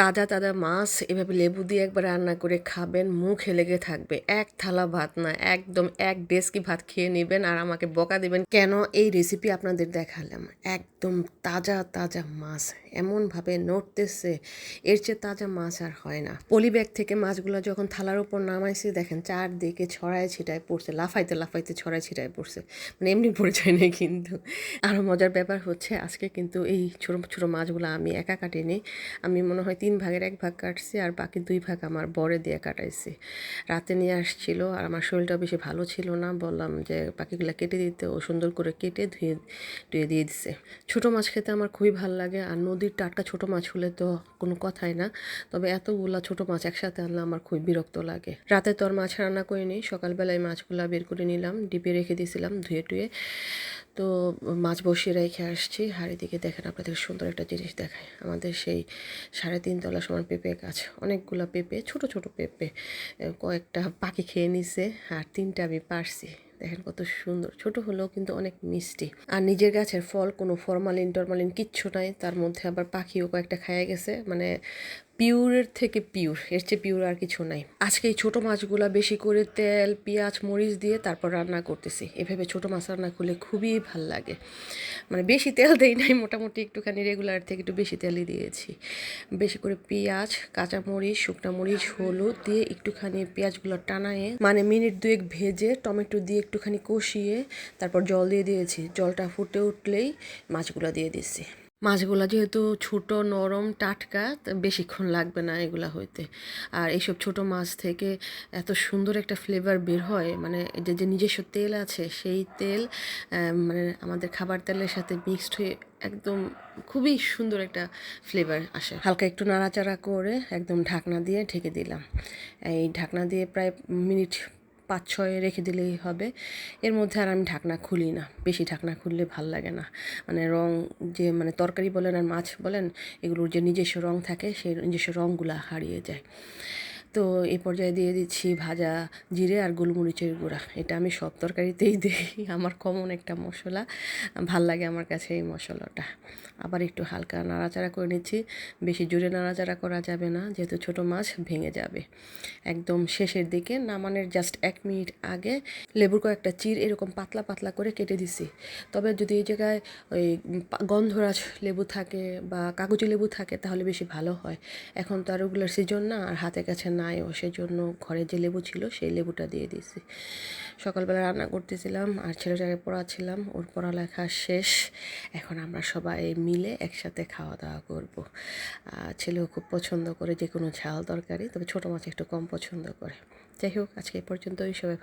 তাজা তাজা মাছ এভাবে লেবু দিয়ে একবার রান্না করে খাবেন, মুখে লেগে থাকবে। এক থালা ভাত না, একদম এক ডেস্কি ভাত খেয়ে নেবেন আর আমাকে বকা দেবেন, কেন এই রেসিপি আপনাদের দেখালাম? একদম তাজা তাজা মাছ, এমনভাবে নড়তেছে, এর চেয়ে তাজা মাছ আর হয় না। পলি ব্যাগ থেকে মাছগুলো যখন থালার উপর নামাইছি, দেখেন চারদিকে ছড়ায় ছিটায় পড়ছে, লাফাইতে লাফাইতে ছড়ায় ছিটায় পড়ছে। মানে এমনি পড়ে যায় না কিন্তু। আরও মজার ব্যাপার হচ্ছে, আজকে কিন্তু এই ছোটো ছোটো মাছগুলো আমি একা কাটিনি। আমি মনে হয় তিন ভাগের এক ভাগ কাটছি আর বাকি দুই ভাগ আমার বরে দিয়ে কাটাইছি। রাতে নিয়ে আসছিল আর আমার শরীরটা বেশি ভালো ছিল না, বললাম যে পাখিগুলো কেটে দিতে, ও সুন্দর করে কেটে ধুয়ে ধুয়ে দিয়ে দিছে। ছোটো মাছ খেতে আমার খুবই ভালো লাগে আর নদীর টাটকা ছোটো মাছ হলে তো কোনো কথাই না, তবে এতগুলা ছোটো মাছ একসাথে আনলে আমার খুবই বিরক্ত লাগে। রাতে তো আর মাছ রান্না করিনি, সকালবেলায় মাছগুলো বের করে নিলাম, ডিপে রেখে দিয়েছিলাম ধুয়ে টুয়ে। তো মাছ বসিয়ে রেখে আসছি হাড়ি দিকে দেখেন আপনাদের সুন্দর একটা জিনিস দেখায় আমাদের সেই সাড়ে তিন তলা সমান পেঁপে গাছ, অনেকগুলো পেঁপে, ছোট ছোট পেঁপে কয়েকটা পাখি খেয়ে নিছে, আর তিনটা আমি পারছি। দেখেন কত সুন্দর, ছোট হলেও কিন্তু অনেক মিষ্টি। আর নিজের গাছের ফল কোনো ফরমালিন টরমালিন কিচ্ছু নাই, তার মধ্যে আবার পাখিও কয়েকটা খাইয়ে গেছে মানে পিওরের থেকে পিওর এর চেয়ে পিওর আর কিছু নাই। আজকে এই ছোটো মাছগুলো বেশি করে তেল, পেঁয়াজ, মরিচ দিয়ে তারপর রান্না করতেছি। এভাবে ছোটো মাছ রান্না করলে খুবই ভালো লাগে। মানে বেশি তেল দেই নাই, মোটামুটি একটুখানি রেগুলার থেকে একটু বেশি তেলই দিয়েছি। বেশি করে পেঁয়াজ, কাঁচা মরিচ, শুকনা মরিচ, হলুদ দিয়ে একটুখানি পেঁয়াজগুলো টানায়ে মানে মিনিট দুয়েক ভেজে টমেটো দিয়ে একটুখানি কষিয়ে তারপর জল দিয়ে দিয়েছি। জলটা ফুটে উঠলেই মাছগুলো দিয়ে দিয়েছি মাছগুলো যেহেতু ছোট, নরম, টাটকা বেশিক্ষণ লাগবে না এগুলা হইতে। আর এইসব ছোট মাছ থেকে এত সুন্দর একটা ফ্লেভার বের হয় মানে যে যে নিজস্ব তেল আছে, সেই তেল মানে আমাদের খাবার তেলের সাথে মিক্সড হয়ে একদম খুবই সুন্দর একটা ফ্লেভার আসে। হালকা একটু নাড়াচাড়া করে একদম ঢাকনা দিয়ে ঢেকে দিলাম। এই ঢাকনা দিয়ে প্রায় মিনিট পাঁচ ছয় রেখে দিলেই হবে। এর মধ্যে আর আমি ঢাকনা খুলি না। বেশি ঢাকনা খুললে ভালো লাগে না। মানে রং যে মানে তরকারি বলেন আর মাছ বলেন, এগুলোর যে নিজস্ব রং থাকে, সেই নিজস্ব রঙগুলো হারিয়ে যায়। তো এ পর্যায়ে দিয়ে দিচ্ছি ভাজা জিরে আর গোলমরিচের গুঁড়া। এটা আমি সব তরকারিতেই দিই। আমার কমন একটা মশলা। ভালো লাগে আমার কাছে এই মশলাটা। আবার একটু হালকা নাড়াচাড়া করে নিচ্ছি। বেশি জোরে নাড়াচাড়া করা যাবে না, যেহেতু ছোটো মাছ ভেঙে যাবে। একদম শেষের দিকে নামানের জাস্ট এক মিনিট আগে লেবুর কয়েকটা চির এরকম পাতলা পাতলা করে কেটে দিছি। তবে যদি এই জায়গায় ওই গন্ধরাজ লেবু থাকে বা কাগজি লেবু থাকে, তাহলে বেশি ভালো হয়। এখন তো আর ওগুলোর সিজন না, আর হাতের কাছে নাই নাইও, সেজন্য ঘরে যে লেবু ছিল, সেই লেবুটা দিয়ে দিয়েছি সকালবেলা রান্না করতেছিলাম, আর ছেলেটাকে পড়াচ্ছিলাম, ওর পড়ালেখা শেষ। এখন আমরা সবাই মিলে একসাথে খাওয়া দাওয়া করব ছেলেও খুব পছন্দ করে যে কোনো ঝাল তরকারি, তবে ছোটো মাছ একটু কম পছন্দ করে। যাই হোক, আজকে এই পর্যন্তই, সবাই